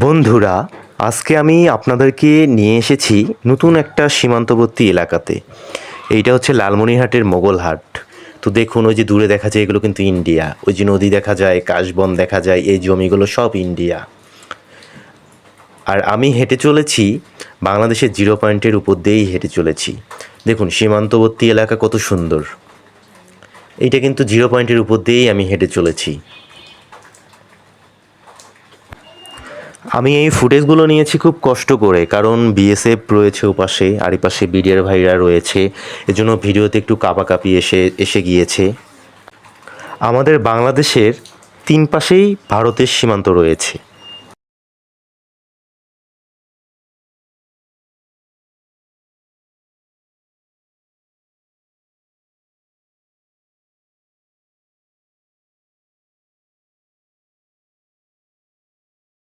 বন্ধুরা, আজকে আমি আপনাদেরকে নিয়ে এসেছি নতুন একটা সীমান্তবর্তী এলাকাতে। এইটা হচ্ছে লালমনিরহাটের মোগলহাট। তো দেখুন, ওই যে দূরে দেখা যায় এগুলো কিন্তু ইন্ডিয়া। ওই যে নদী দেখা যায়, কাশবন দেখা যায়, এই জমিগুলো সব ইন্ডিয়া। আর আমি হেঁটে চলেছি, বাংলাদেশের জিরো পয়েন্টের উপর দিয়েই হেঁটে চলেছি। দেখুন, সীমান্তবর্তী এলাকা কত সুন্দর। এইটা কিন্তু জিরো পয়েন্টের উপর দিয়েই আমি হেঁটে চলেছি। আমি এই ফুটেজগুলো নিয়েছি খুব কষ্ট করে, কারণ বিএসএফ রয়েছে ওপাশে, আর পাশে বিডিআর ভাইরা রয়েছে, এজন্য ভিডিওতে একটু কাঁপাকাঁপি এসে এসে গিয়েছে। আমাদের বাংলাদেশের তিন পাশেই ভারতের সীমান্ত রয়েছে।